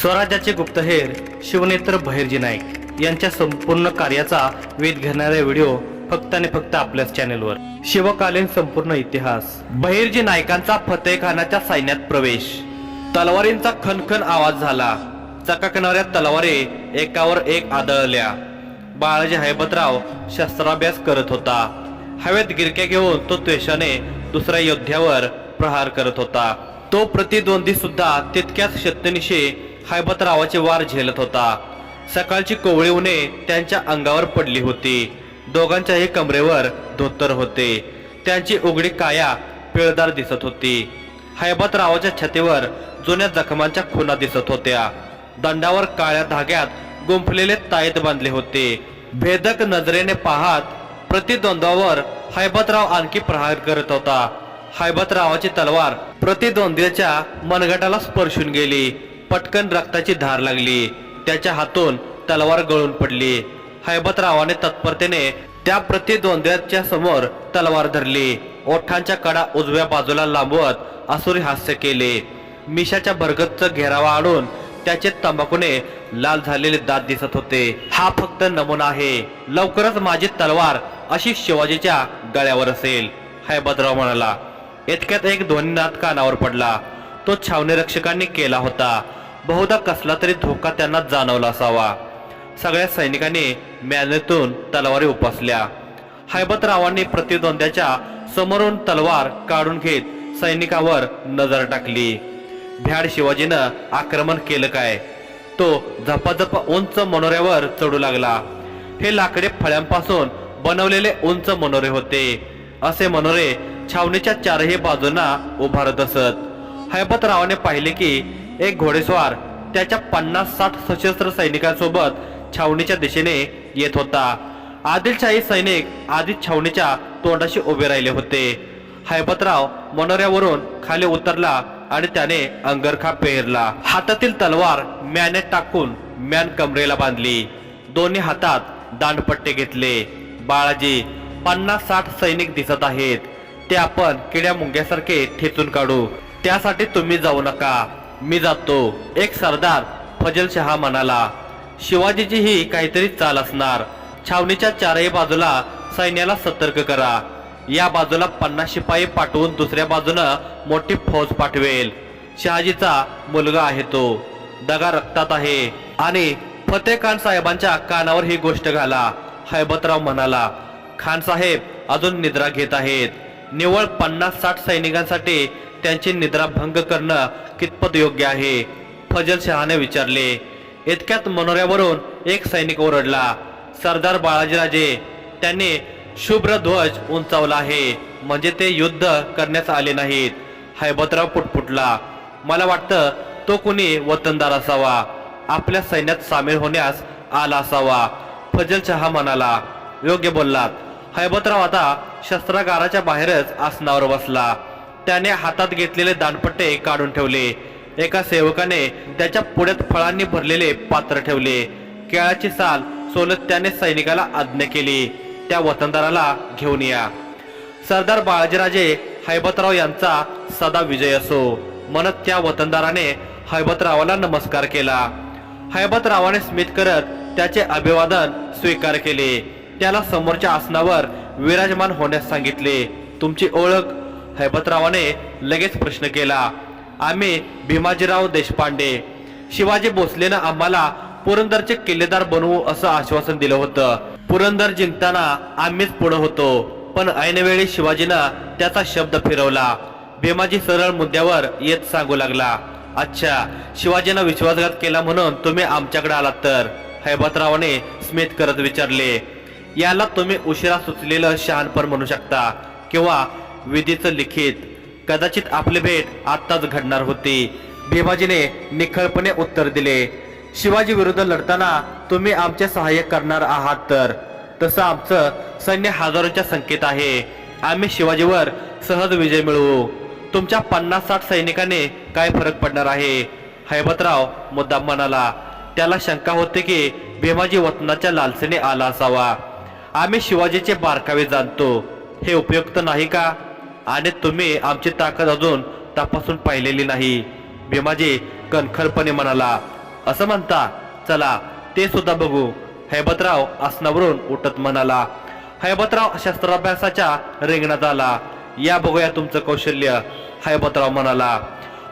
स्वराज्याचे गुप्तहेर शिवनेत्र बहिर्जी नाईक यांच्या संपूर्ण कार्याचा वेध घेणारे व्हिडिओ फक्त आणि फक्त आपल्याच चॅनेलवर. शिवकालीन संपूर्ण इतिहास. बहिर्जी नायकांचा फतेखानाच्या सैन्यात प्रवेश. तलवारींचा खनखन आवाज झाला. चकाकणाऱ्या तलवारी एकावर एक आदळल्या. बाळाजी हैबतराव शस्त्राभ्यास करत होता. हवेत गिरक्या घेऊन तो त्वेषाने दुसऱ्या योद्ध्यावर प्रहार करत होता. तो प्रतिद्वंदी सुद्धा तितक्याच शक्तीनिशी हैबतरावाचे वार झेलत होता. सकाळची कोवळी उन्हे त्यांच्या अंगावर पडली होती. दोघांच्याही कमरेवर धोतर होते. त्यांची उघडी काया पिळदार दिसत होती. हैबतरावाच्या छतीवर जुन्या जखमांच्या खुना दिसत होत्या. दंडावर काळ्या धाग्यात गुंफलेले ताईत बांधले होते. भेदक नजरेने पाहत प्रतिद्वंद्वावर हैबतराव आणखी प्रहार करत होता. हैबतरावाची तलवार प्रतिद्वंद्वीच्या मनगटाला स्पर्शून गेली. पटकन रक्ताची धार लागली. त्याच्या हातून तलवार गळून पडली. हैबतरावाने तत्परतेने त्या प्रतिद्वंद्व्याच्या समोर तलवार धरली. ओठांच्या कडा उजव्या बाजूला लांबवत असुरी हास्य केले. मिशाच्या भरगतच घेरावा आणून त्याचे तंबाखूने लाल झालेले दात दिसत होते. हा फक्त नमुना आहे. लवकरच माझी तलवार अशी शिवाजीच्या गळ्यावर असेल हैबतराव म्हणाला. इतक्यात एक ध्वनीनाथ कानावर पडला. तो छावणी रक्षकांनी केला होता. बहुधा कसला तरी धोका त्यांना जाणवला असावा. सगळ्या सैनिकांनी मॅनेतून तलवारी उपासल्या. हैबतरावांनी प्रतिद्वंद्याच्या समोरून तलवार काढून घेत सैनिकावर नजर टाकली. भ्याड शिवाजीनं आक्रमण केलं काय? तो झपाझप उंच मनोऱ्यावर चढू लागला. हे लाकडे फळ्यांपासून बनवलेले उंच मनोरे होते. असे मनोरे छावणीच्या चारही बाजूंना उभारत असत. हैबतरावाने पाहिले की एक घोडेस्वार त्याच्या पन्नास साठ सशस्त्र सैनिकांसोबत छावणीच्या दिशेने येत होता. आदिलशाही सैनिक आधीच छावणीच्या तोंडाशी उभे राहिले होते. हैबतराव मनोऱ्यावरून खाली उतरला आणि त्याने अंगरखा पेरला. हातातील तलवार म्याने टाकून म्यान कमरेला बांधली. दोन्ही हातात दांडपट्टे घेतले. बाळाजी पन्नास साठ सैनिक दिसत आहेत. ते आपण किड्या मुंग्यासारखे ठेचून काढू. त्यासाठी तुम्ही जाऊ नका. मी जातो. एक सरदार फजल शहा म्हणाला शिवाजीची ही काहीतरी चाल असणार. छावणीच्या चारही बाजूला सैन्याला सतर्क करा. या बाजूला पन्नास शिपाई पाठवून दुसऱ्या बाजूनं मोठी फौज पाठवेल. शहाजीचा मुलगा आहे तो. दगा रक्तात आहे. आणि फतेह खान साहेबांच्या कानावर ही गोष्ट घाला. हैबतराव म्हणाला खान साहेब अजून निद्रा घेत आहेत. निव्वळ पन्नास साठ सैनिकांसाठी त्यांची निद्रा भंग करणं कितपत योग्य आहे? फजल शहाने विचारले. इतक्यात मनोऱ्यावरून एक सैनिक ओरडला. सरदार बाळाजीराजे त्यांनी शुभ्र ध्वज उंचावला आहे. म्हणजे ते युद्ध करण्यास आले नाहीत. हैबतराव पुटपुटला. मला वाटतं तो कुणी वतनदार असावा. आपल्या सैन्यात सामील होण्यास आला असावा. फजल शहा म्हणाला. योग्य बोललात. हैबतराव आता शस्त्रागाराच्या बाहेरच आसनावर बसला. त्याने हातात घेतलेले दानपट्टे काढून ठेवले. एका सेवकाने त्याच्या पुढ्यात फळांनी भरलेले पात्र ठेवले. केळाची साल सोलत त्याने सैनिकाला आज्ञा केली. त्या वतनदाराला घेऊन या. सरदार बाळाजीराजे हैबतराव यांचा सदा विजय असो. म्हणत त्या वतनदाराने हैबतरावाला नमस्कार केला. हैबतरावाने स्मित करत त्याचे अभिवादन स्वीकार केले. त्याला समोरच्या आसनावर विराजमान होण्यास सांगितले. तुमची ओळख हैबतरावाने लगेच प्रश्न केला आम्ही भीमाजीराव देशपांडे. शिवाजी भोसलेनं आम्हाला पुरंदरचे किल्लेदार बनवू असं आश्वासन दिलं होतं. पुरंदर जिंकताना आम्हीच पुढे होतो. पण ऐनवेळी शिवाजीनं त्याचा शब्द फिरवला. भीमाजी सरळ मुद्द्यावर येत सांगू लागला अच्छा शिवाजीनं विश्वासघात केला म्हणून तुम्ही आमच्याकडे आलात तर. हैबतरावाने स्मित करत विचारले याला तुम्ही उशिरा सुचलेलं शहाणपण म्हणू शकता किंवा विधीचं लिखित. कदाचित आपली भेट आत्ताच घडणार होती. भीमाजीने निखळपणे उत्तर दिले शिवाजी विरुद्ध लढताना तुम्ही आमचे सहाय्य करणार आहात तर. तसं आमचं सैन्य हजारोच्या संख्येत आहे. आम्ही शिवाजीवर सहज विजय मिळवू. तुमच्या पन्नास साठ सैनिकांनी काय फरक पडणार आहे? हैबतराव मुद्दाम म्हणाला त्याला शंका होते की भीमाजी वतनाच्या लालसेने आला असावा. आम्ही शिवाजीचे बारकावे जाणतो. हे उपयुक्त नाही का? आणि तुम्ही आमची ताकद अजून तपासून पाहिलेली नाही. भीमाजी कणखरपणे म्हणाला असं म्हणता? चला ते सुद्धा बघू. हैबतराव आसनावरून उठत म्हणाला हैबतराव शस्त्राभ्यासाच्या रिंगणात आला. या बघूया तुमचं कौशल्य. हैबतराव म्हणाला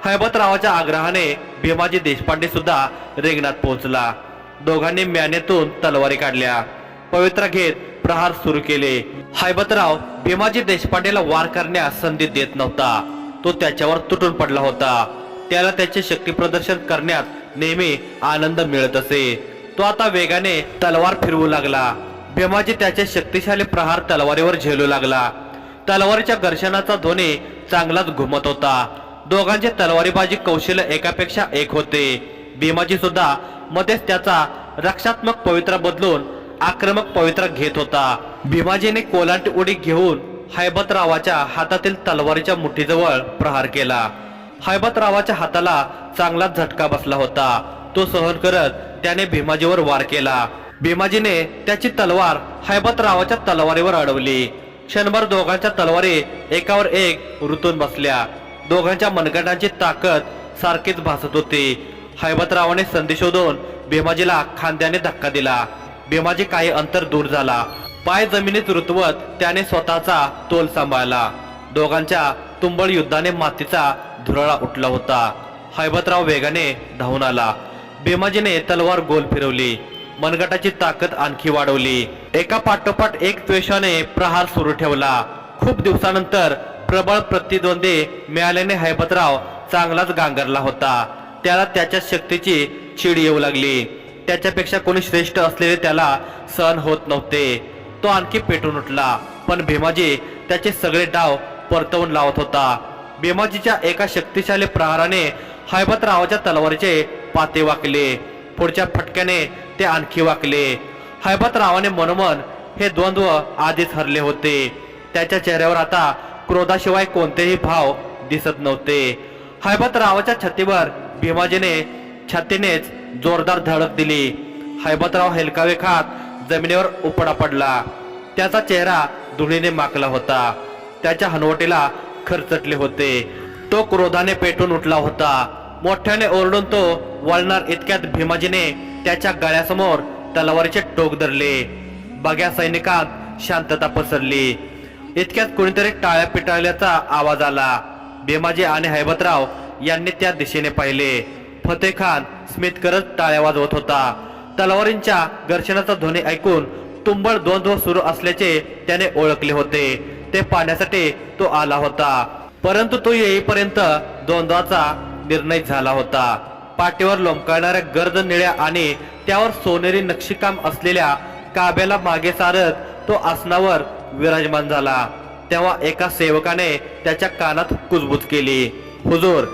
हैबतरावाच्या आग्रहाने भीमाजी देशपांडे सुद्धा रिंगणात पोहोचला. दोघांनी म्यानेतून तलवारी काढल्या. पवित्रा घेत प्रहार सुरू केले. हैबतराव भीमाजी देशपांडेला वार करण्यास संधी देत नव्हता. तो त्याच्यावर तुटून पडला होता. त्याला त्याचे शक्ती प्रदर्शन करण्यात नेहमी आनंद मिळत असे. तो आता वेगाने तलवार फिरवू लागला. भीमाजी त्याचे शक्तिशाली प्रहार तलवारीवर झेलू लागला. तलवारीच्या घर्षणाचा ध्वनी चांगलाच घुमत होता. दोघांचे तलवारीबाजी कौशल्य एकापेक्षा एक होते. भीमाजी सुद्धा मध्येच त्याचा रक्षात्मक पवित्रा बदलून आक्रमक पवित्रा घेत होता. भीमाजीने कोलांट उडी घेऊन हैबतरावाच्या हातातील तलवारीच्या मुठीजवळ प्रहार केला. हैबतरावाच्या हाताला चांगलाच झटका बसला होता. तो सहन करत त्याने भीमाजीवर वार केला. भीमाजीने त्याची तलवार हैबतरावाच्या तलवारीवर अडवली. क्षणभर दोघांच्या तलवारी एकावर एक रुतून बसल्या. दोघांच्या मनगटांची ताकद सारखीच भासत होती. हैबतरावाने संधी शोधून भीमाजीला खांद्याने धक्का दिला. भीमाजी काही अंतर दूर झाला. पाय जमिनीत रुतवत त्याने स्वतःचा तोल सांभाळला. दोघांच्या तुंबळ युद्धाने मातीचा धुरळा उठला होता. हैबतराव वेगाने धावून आला. भीमाजीने तलवार गोल फिरवली. मनगटाची ताकद आणखी वाढवली. एका पाठोपाठ एक द्वेषाने प्रहार सुरू ठेवला. खूप दिवसानंतर प्रबळ प्रतिद्वंदी मिळाल्याने हैबतराव चांगलाच गांगरला होता. त्याला त्याच्या शक्तीची चीड येऊ लागली. त्याच्यापेक्षा कोणी श्रेष्ठ असलेले त्याला सहन होत नव्हते. तो आणखी पेटून उठला. पण भीमाजी त्याचे सगळे डाव परतवून लावत होता. भीमाजीच्या एका शक्तिशाली प्रहाराने हैबतरावाच्या तलवारीचे पाते वाकले. पुढच्या फटक्याने ते आणखी वाकले. हैबतरावाने मनोमन हे द्वंद्व आधीच हरले होते. त्याच्या चेहऱ्यावर आता क्रोधाशिवाय कोणतेही भाव दिसत नव्हते. हैबतरावाच्या छातीवर भीमाजीने छातीनेच जोरदार धडक दिली. हैबतराव हेलकावे खात जमिनीवर उपडा पडला. त्याचा चेहरा धुळीने माकला होता. त्याच्या हनवटीला खरचटले होते. तो क्रोधाने पेटून उठला होता. मोठ्याने ओरडून तो वळणार इतक्यात भीमाजीने त्याच्या गळ्यासमोर तलवारीचे टोक धरले. बघ्या सैनिकात शांतता पसरली. इतक्यात कोणीतरी टाळ्या पिटाळल्याचा आवाज आला. भीमाजी आणि हैबतराव यांनी त्या दिशेने पाहिले. फतेह खान स्मित करत टाळ्या वाजवत होता. तलवारींच्या घर्षणाचा ध्वनी ऐकून तुंबळ द्वंद्व सुरू असल्याचे त्याने ओळखले होते. ते पाहण्यासाठी तो आला होता. परंतु तो येईपर्यंत द्वंद्वाचा निर्णय झाला होता. पाठीवर लोंबकळणाऱ्या गर्द निळ्या आणि त्यावर सोनेरी नक्षीकाम असलेल्या काब्याला मागे सारत तो आसनावर विराजमान झाला. तेव्हा एका सेवकाने त्याच्या कानात कुजबूज केली. हुजूर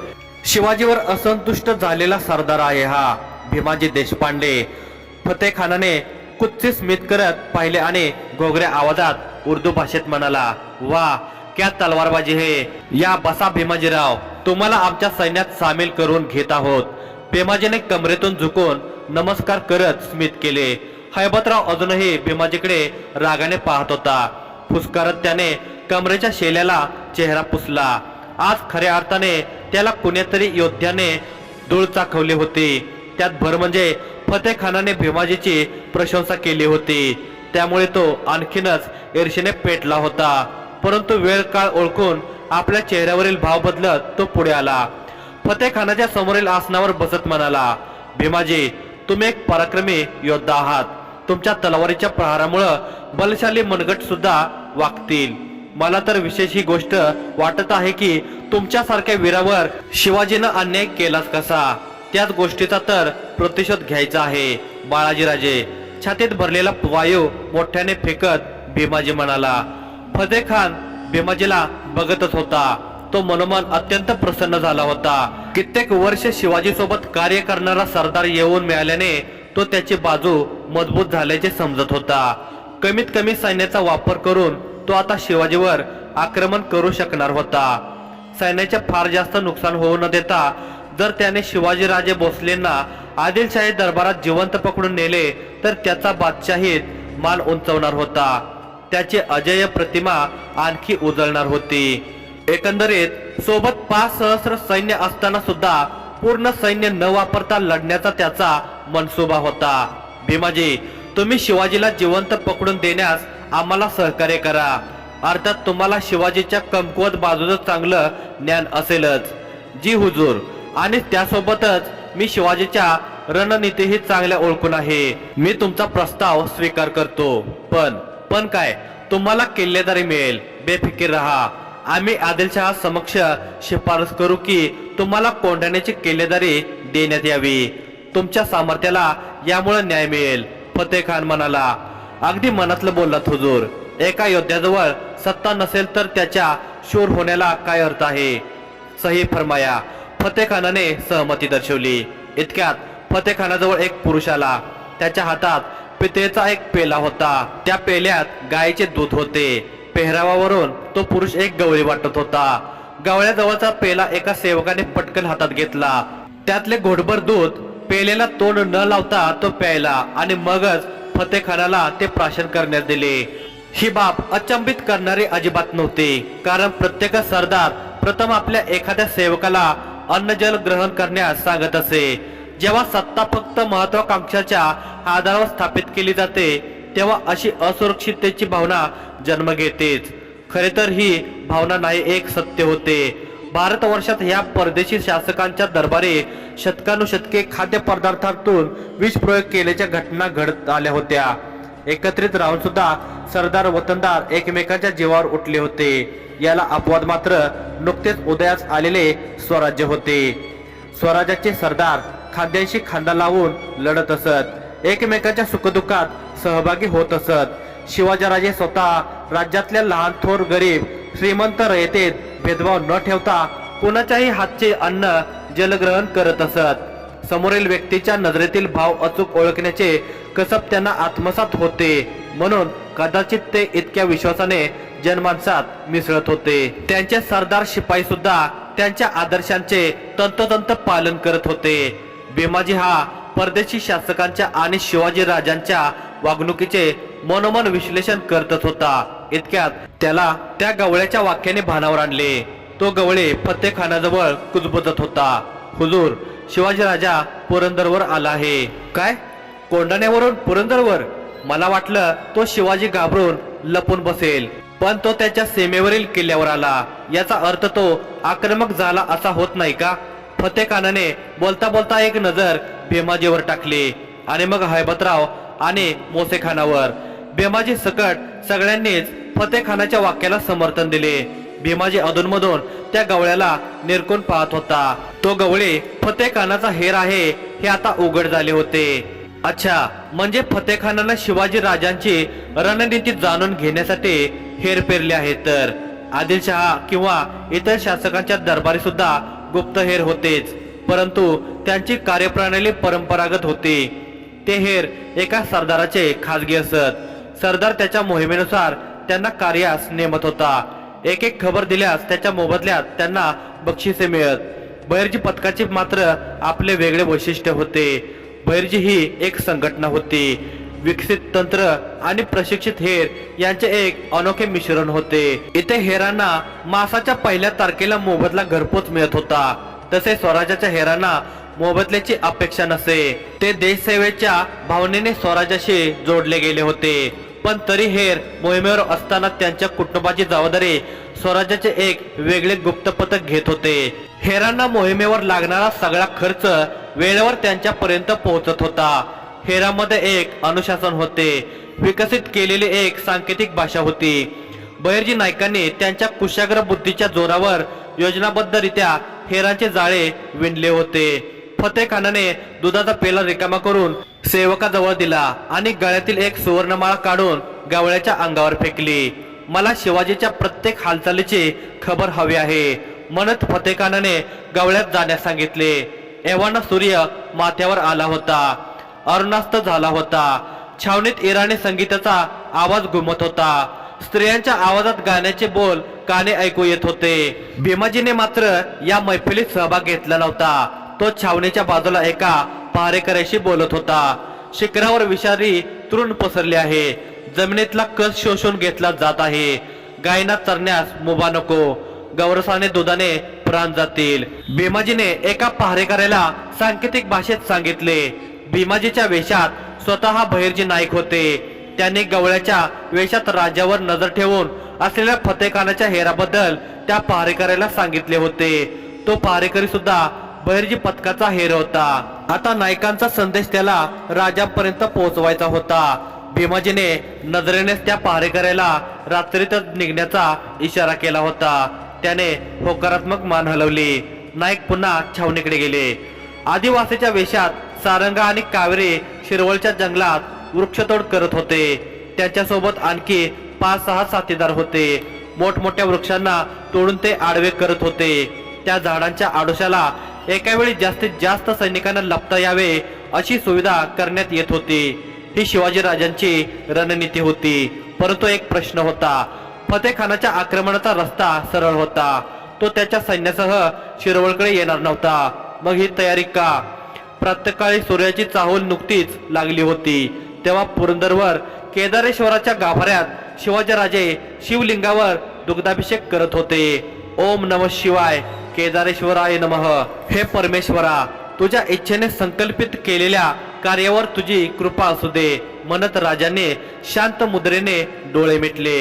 शिवाजीवर असंतुष्ट झालेला सरदार आहे हा. भीमाजी देशपांडे. फतेह खानाने कुच्ची स्मित करत पाहिले आणि घोगऱ्या आवाजात उर्दू भाषेत म्हणाला वा क्या तलवारबाजी हे. या बसा भीमाजीराव. तुम्हाला आमच्या सैन्यात सामील करून घेत आहोत. भीमाजीने कमरेतून झुकून नमस्कार करत स्मित केले. हैबतराव अजूनही भीमाजीकडे रागाने पाहत होता. फुसकारत त्याने कमरेच्या शेल्याला चेहरा पुसला. आज खऱ्या अर्थाने त्याला कुणीतरी योद्ध्याने धूळ चाखवली होती. त्यात भर म्हणजे फतेह खानाने भीमाजीची प्रशंसा केली होती. त्यामुळे तो आणखीनच ईर्षेने पेटला होता. परंतु वेळ काळ ओळखून आपल्या चेहऱ्यावरील भाव बदलत तो पुढे आला. फतेह खानाच्या समोरील आसनावर बसत म्हणाला भीमाजी तुम्ही एक पराक्रमी योद्धा आहात. तुमच्या तलवारीच्या प्रहारामुळं बलशाली मनगट सुद्धा वागतील. मला तर विशेष ही गोष्ट वाटत आहे की तुमच्यासारख्या वीरावर शिवाजीनं अन्याय केलाच कसा? त्याच गोष्टीचा तर प्रतिशोध घ्यायचा आहे बाळाजीराजे छातीत भरलेला वायू मोठ्याने फेकत भीमाजी म्हणाला फतेह खान भीमाजीला बघतच होता. तो मनोमन अत्यंत प्रसन्न झाला होता. कित्येक वर्ष शिवाजी सोबत कार्य करणारा सरदार येऊन मिळाल्याने तो त्याची बाजू मजबूत झाल्याचे समजत होता. कमीत कमी सैन्याचा वापर करून तो आता शिवाजीवर आक्रमण करू शकणार होता. सैन्याचे फार जास्त नुकसान होऊ न देता जर त्याने शिवाजीराजे भोसलेंना आदिलशाही दरबारात जिवंत पकडून नेले तर त्याचा बादशाहीत मान उंचवणार होता. त्याची अजय प्रतिमा आणखी उजळणार होती. एकंदरीत सोबत पाच सहस्र सैन्य असताना सुद्धा पूर्ण सैन्य न वापरता लढण्याचा त्याचा मनसुबा होता. भीमाजी तुम्ही शिवाजीला जिवंत पकडून देण्यास आम्हाला सहकार्य करा. अर्थात तुम्हाला शिवाजीच्या कमकुवत बाजूचं चांगलं ज्ञान असेलच. जी हुजूर. आणि त्यासोबतच मी शिवाजीच्या रणनीतीही चांगल्या ओळखून आहे. मी तुमचा प्रस्ताव स्वीकार करतो. पण पण काय? तुम्हाला किल्लेदारी मिळेल. बेफिकीर राहा. आम्ही आदिलशहा समक्ष शिफारस करू की तुम्हाला कोंढाण्याची किल्लेदारी देण्यात यावी. तुमच्या सामर्थ्याला यामुळे न्याय मिळेल. फतेह खान म्हणाला अगदी मनातलं बोललात हुजूर. एका योद्ध्याजवळ सत्ता नसेल तर त्याच्या शूर होण्याला काय अर्थ आहे? सही फरमाया फतेह खानाने सहमती दर्शवली. इतक्यात फतेह खानाजवळ एक पुरुष आला. त्याच्या हातात पितेचा एक पेला होता. त्या पेल्यात गायीचे दूध होते. पेहरावावरून तो पुरुष एक गवळी वाटत होता. गवळ्याजवळचा पेला एका सेवकाने पटकन हातात घेतला. त्यातले घोटभर दूध पेलेला तोंड न लावता तो प्यायला आणि मगच फतेह खानाला ते प्राशन करण्यात दिले. ही बाब अचंबित करणारी अजिबात नव्हती. कारण प्रत्येक सरदार प्रथम आपल्या एखाद्या सेवकाला अन्नजल ग्रहण करण्यास सांगत असे. जेव्हा सत्ता फक्त महत्वाकांक्षाच्या आधारावर स्थापित केली जाते तेव्हा अशी असुरक्षिततेची भावना जन्म घेतेच. खरे तर ही भावना नाही एक सत्य होते. भारतवर्षात ह्या परदेशी शासकांच्या दरबारी शतकानुशतके खाद्यपदार्थातून विष प्रयोग केल्याच्या घटना घडत आल्या होत्या. एकत्रित राहून सुद्धा सरदार वतनदार एकमेकांच्या जीवावर उठले होते. याला अपवाद मात्र नुकतेच उदयास आलेले स्वराज्य होते. स्वराज्याचे सरदार खांद्यांशी खांदा लावून लढत असत. एकमेकांच्या सुखदुःखात सहभागी होत असत. शिवाजीराजे स्वतः राज्यातल्या लहान थोर गरीब श्रीमंत रयतेत भेदभाव न ठेवता कोणाच्याही हातचे अन्न जलग्रहण करत असत. समोरील व्यक्तीच्या नजरेतील भाव अचूक ओळखण्याचे कसब त्यांना आत्मसात होते. म्हणून कदाचित ते इतक्या विश्वासाने जनमानसात मिसळत होते. त्यांचे सरदार शिपाई सुद्धा त्यांच्या आदर्शांचे तंतोतंत पालन करत होते. भीमाजी हा परदेशी शासकांच्या आणि शिवाजी राजांच्या वागणुकीचे मनोमन विश्लेषण करतच होता. इतक्यात त्याला त्या गवळ्याच्या वाक्याने भानावर आणले. तो गवळे फतेखानाजवळ कुजबजत होता. हुजूर शिवाजी राजा पुरंदरवर आला आहे. काय? कोंडाण्यावरून पुरंदरवर? मला वाटलं तो शिवाजी घाबरून लपून बसेल. पण तो त्याच्या सीमेवरील किल्ल्यावर आला. याचा अर्थ तो आक्रमक झाला असा होत नाही का? फतेह खानाने बोलता बोलता एक नजर भीमाजीवर टाकली. आणि मग हैबतराव आणि मोसेखानावर. भीमाजी सकट सगळ्यांनीच फतेखानाच्या वाक्याला समर्थन दिले. भीमाजी अधूनमधून त्या गवळ्याला निरकून पाहत होता. तो गवळे फतेखानाचा हेर आहे हे आता उघड झाले होते. अच्छा म्हणजे फतेखानानं शिवाजी राजांची रणनीती जाणून घेण्यासाठी हेर पेरले आहे तर? आदिलशहा किंवा इतर शासकांच्या दरबारी सुद्धा गुप्तहेर होतेच परंतु त्यांची कार्यप्रणाली परंपरागत होती. ते हेर एका सरदाराचे खाजगी असत. सरदार त्याच्या मोहिमेनुसार त्यांना कार्यास नेमत होता. एक एक खबर दिल्यास त्याच्या मोबदल्यात त्यांना बक्षिसे मिळत. बहिर्जी पथकाचे मात्र आपले वेगळे वैशिष्ट्य होते. बहिर्जी ही एक संघटना होती. विकसित तंत्र आणि प्रशिक्षित हेर यांचे एक अनोखे मिश्रण होते. इथे हेरांना मासाच्या पहिल्या तारखेला मोबदला घरपोच मिळत होता. तसे स्वराज्याच्या हेरांना मोबदल्याची अपेक्षा नसे. ते देशसेवेच्या भावनेने स्वराज्याशी जोडले गेले होते. पण तरी हेर मोहिमेवर असताना त्यांच्या कुटुंबाची जबाबदारी स्वराज्याचे एक वेगळे गुप्त पथक घेत होते. हेरांना मोहिमेवर लागणारा सगळा खर्च वेळेवर त्यांच्यापर्यंत पोहोचत होता. हेरामध्ये एक अनुशासन होते. विकसित केलेली एक सांकेतिक भाषा होती. बहिर्जी नायकांनी त्यांच्या कुशाग्र बुद्धीच्या जोरावर योजनाबद्धरित्या हेरांचे जाळे विणले होते. फतेह खानाने दुधाचा पेला रिकामा करून सेवकाजवळ दिला आणि गळ्यातील एक सुवर्णमाळा काढून गवळ्याच्या अंगावर फेकली. मला शिवाजीच्या प्रत्येक हालचालीची खबर हवी आहे. म्हणत फतेह खानाने गवळ्यात जाण्यास सांगितले. एव्हाना सूर्य माथ्यावर आला होता. अरुणास्त झाला होता. छावणीत इराणी संगीताचा आवाज घुमत होता. स्त्रियांच्या आवाजात गाण्याचे बोल काने ऐकू येत होते. भीमाजीने मात्र या मैफिलीत सहभाग घेतला नव्हता. तो छावणीच्या बाजूला एका पहारेकऱ्याशी बोलत होता. शिखरावर विषारी तृण पसरले आहे. जमिनीतला कस शोषून घेतला जात आहे. गायींना चरण्यास मुभा नको. गौरसाने दुधाने प्राण जातील. भीमाजीने एका पहारेकऱ्याला सांकेतिक भाषेत सांगितले. भीमाजीच्या वेशात स्वतः बहिर्जी नाईक होते. त्यांनी गवळ्याच्या वेशात राजावर नजर ठेवून असलेल्या फतेखानाच्या हेराबद्दल त्या पहारेकऱ्याला सांगितले होते. तो पहारेकरी सुद्धा बहिर्जी पथकाचा हेर होता. आता नायकांचा संदेश त्याला राजापर्यंत पोहोचवायचा होता. भीमाजीने नजरेनेच त्या पहारेकऱ्याला रात्रीतच निघण्याचा इशारा केला होता. त्याने होकारात्मक मान हलवली. नाईक पुन्हा छावणीकडे गेले. आदिवासीच्या वेशात सारंगा आणि कावेरी शिरवळच्या जंगलात वृक्षतोड करत होते. त्यांच्यासोबत आणखी पाच सहा साथीदार होते. मोठमोठ्या वृक्षांना तोडून ते आडवे करत होते. त्या झाडांच्या आडोशाला एका वेळी जास्तीत जास्त सैनिकांना लपता यावे अशी सुविधा करण्यात येत होती. ही शिवाजी राजांची रणनीती होती. परंतु एक प्रश्न होता. फतेखानाच्या आक्रमणाचा रस्ता सरळ होता. तो त्याच्या सैन्यासह शिरवळकडे येणार नव्हता. मग ही तयारी का? प्रत्येकाळी सूर्याची चाहूल नुकतीच लागली होती. तेव्हा पुरंदरवर केदारेश्वराच्या गाभाऱ्यात शिवाजीराजे शिवलिंगावर दुग्धाभिषेक करत होते. ओम नम शिवाय. केदारेश्वराय नमः. हे परमेश्वरा तुझ्या इच्छेने संकल्पित केलेल्या कार्यावर तुझी कृपा असू दे म्हणत राजाने शांत मुद्रेने डोळे मिटले.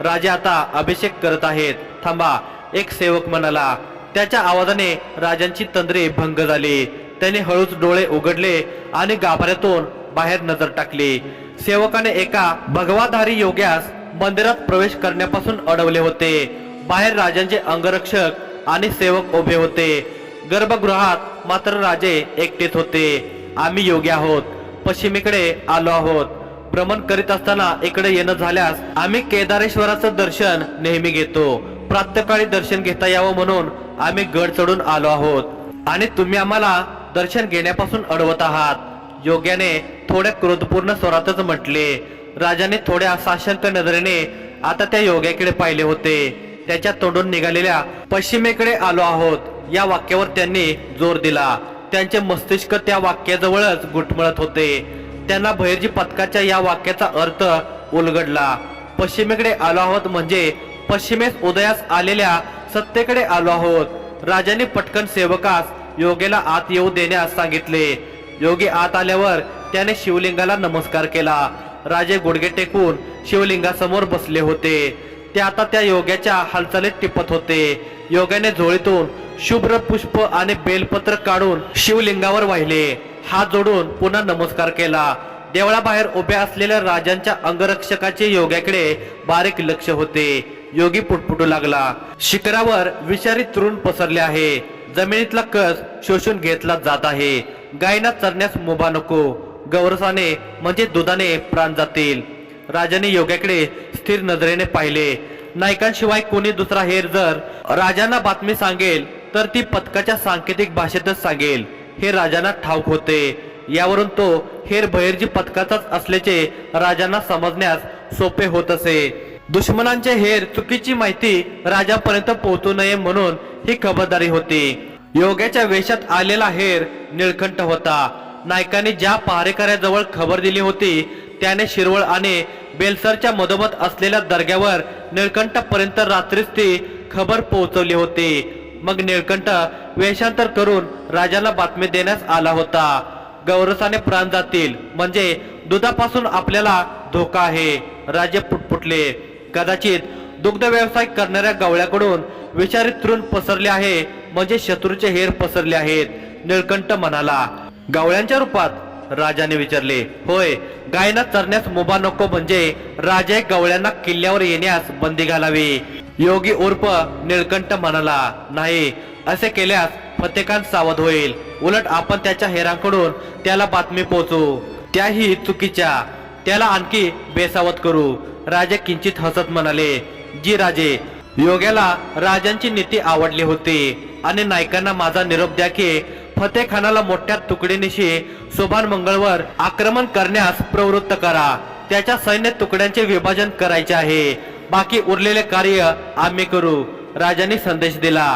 राजा आता अभिषेक करत आहेत. थांबा एक सेवक म्हणाला. त्याच्या आवाजाने राजांची तंद्रे भंग झाली. त्याने हळूच डोळे उघडले आणि गाभाऱ्यातून बाहेर नजर टाकली. सेवकाने एका भगवाधारी योग्यास मंदिरात प्रवेश करण्यापासून अडवले होते. बाहेर राजांचे अंगरक्षक आणि सेवक उभे होते. गर्भगृहात मात्र राजे एकटेच होते. आम्ही योगी आहोत. पश्चिमेकडे आलो आहोत. भ्रमण करीत असताना इकडे येणं झाल्यास आम्ही केदारेश्वराचं दर्शन नेहमी घेतो. प्रातकाळी दर्शन घेता यावं म्हणून आम्ही गड चढून आलो आहोत. आणि तुम्ही आम्हाला दर्शन घेण्यापासून अडवत आहात. योग्याने थोड्या क्रोधपूर्ण स्वरातच म्हटले. राजाने थोड्या साशंक नजरेने आता त्या योग्याकडे पाहिले होते. त्याच्या तोंडून निघालेल्या पश्चिमेकडे आलो आहोत. या वाक्यावर त्यांनी जोर दिला. त्यांचे मस्तिष्क त्या वाक्याजवळच घुटमळत होते. त्यांना भैरजी पथकाच्या या वाक्याचा अर्थ उलगडला. पश्चिमेकडे आलो आहोत म्हणजे पश्चिमेस उदयास आलेल्या सत्तेकडे आलो आहोत. राजाने पटकन सेवकास योगेला आत येऊ देण्यास सांगितले. योगी आत आल्यावर त्याने शिवलिंगाला नमस्कार केला. राजे गुडघे टेकून शिवलिंगासमोर बसले होते. ते आता त्या योग्याच्या हालचालीत टिपत होते. योगाने झोळीतून शुभ्र पुष्प आणि बेलपत्र काढून शिवलिंगावर वाहिले. हात जोडून पुन्हा नमस्कार केला. देवळाबाहेर उभ्या असलेल्या राजांच्या अंगरक्षकाचे योग्याकडे बारीक लक्ष होते. योगी पुटपुटू लागला. शिखरावर विषारी तृण पसरले आहे. जमिनीतला कस शोषून घेतला जात आहे. गायींना चरण्यास मुभा नको. गौरसाने म्हणजे दुधाने प्राण जातील. राजाने योग्याकडे स्थिर नजरेने पाहिले. नायकांशिवाय कोणी दुसरा हेर जर राजांना बातमी सांगेल तर ती पथकाच्या सांकेतिक भाषेतच सांगेल. हे राजांना ठाऊक होते. यावरून तो हेर बहिर्जी पथकाचाच असल्याचे राजांना समजण्यास सोपे होत असे. दुश्मनांचे हेर चुकीची माहिती राजापर्यंत पोहोचू नये म्हणून ही खबरदारी होती. योग्याच्या वेशात आलेला हेर निळकंठ होता. नायकाने ज्या पहारेकऱ्याजवळ खबर दिली होती त्याने शिरवळ आणि बेलसरच्या मधोमध असलेल्या दर्ग्यावर निळकंठपर्यंत रात्रीच ती खबर पोहोचवली होती. मग निळकंठ वेषांतर करून राजाला बातमी देण्यास आला होता. गौरसाने प्राण जातील म्हणजे दुधापासून आपल्याला धोका आहे. राजे पुटपुटले. कदाचित दुग्ध व्यवसाय करणाऱ्या गवळ्याकडून विषारी तृण पसरले आहे म्हणजे शत्रूचे हेर पसरले आहेत निळकंठ म्हणाला. गवळ्यांच्या रूपात राजाने विचारले होय गायना चरण्यास मुभा नको म्हणजे राजे गवळ्यांना किल्ल्यावर येण्यास बंदी घालावी. योगी उर्फ निळकंठ म्हणाला नाही असे केल्यास फतेखान सावध होईल. उलट आपण त्याच्या हेरांकडून त्याला बातमी पोहोचू त्याही चुकीच्या. त्याला आणखी बेसावत करू. राजे किंचित हसत म्हणाले जी राजे योग्याला राजांची नीती आवडली होती आणि नायकांना माझा निरोप द्या की फतेह खानाला मोठ्या तुकडीनिशी सोभान मंगळवर आक्रमण करण्यास प्रवृत्त करा. त्याच्या सैन्य तुकड्यांचे विभाजन करायचे आहे. बाकी उरलेले कार्य आम्ही करू. राजाने संदेश दिला.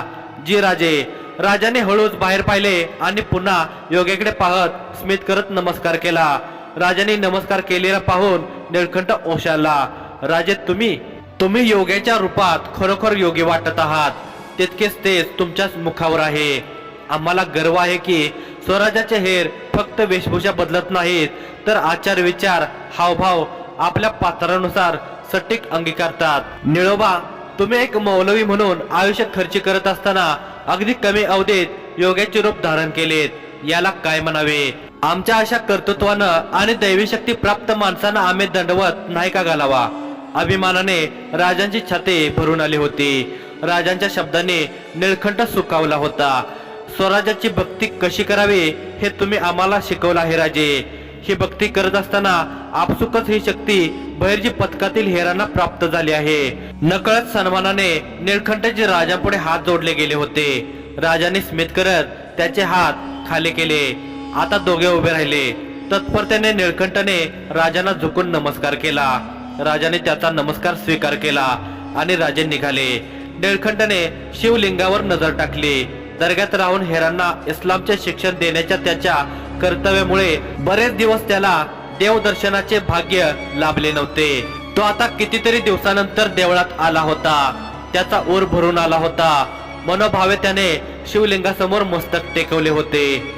जी राजे राजाने हळूच बाहेर पाहिले आणि पुन्हा योग्याकडे पाहत स्मित करत नमस्कार केला. राजाने नमस्कार केलेला पाहून निळखंठ ओशाला राजे तुम्ही तुम्ही योग्याच्या रूपात खरोखर योगी वाटत आहात. तितकेच तेच तुमच्याच मुखावर आहे. आम्हाला गर्व आहे की स्वराज्याचे हेर फक्त वेशभूषा बदलत नाहीत तर आचार विचार हावभाव आपल्या पात्रानुसार सटीक अंगीकारतात. निळोबा तुम्ही एक मौलवी म्हणून आयुष्य खर्च करत असताना अगदी कमी अवधीत योग्याचे रूप धारण केलेत. याला काय म्हणावे? आमच्या अशा कर्तृत्वानं आणि दैवी शक्ती प्राप्त माणसांना आम्ही दंडवत नाही का घालावा? अभिमानाने राजांची छाती भरून आली होती. राजांच्या शब्दाने निळखंड सुकावला होता. स्वराज्याची भक्ती कशी करावी हे तुम्ही आम्हाला शिकवलं आहे राजे. ही भक्ती करत असताना आपसुकच ही शक्ती बहिर्जी पथकातील हेरांना प्राप्त झाली आहे. नकळत सन्मानाने निळखंडचे राजापुढे हात जोडले गेले होते. राजाने स्मित करत त्याचे हात खाली केले. आता दोघे उभे राहिले. तत्परतेने निळकंठने राजांना झुकून नमस्कार केला. राजाने त्याचा नमस्कार स्वीकार केला आणि राजे निघाले. निळखंठने शिवलिंगावर नजर टाकली. दर्ग्यात राहून हेरांना इस्लामचे शिक्षण देण्याच्या त्याच्या कर्तव्यामुळे बरेच दिवस त्याला देवदर्शनाचे भाग्य लाभले नव्हते. तो आता कितीतरी दिवसानंतर देवळात आला होता. त्याचा ऊर भरून आला होता. मनोभावे त्याने शिवलिंगासमोर मस्तक टेकवले होते.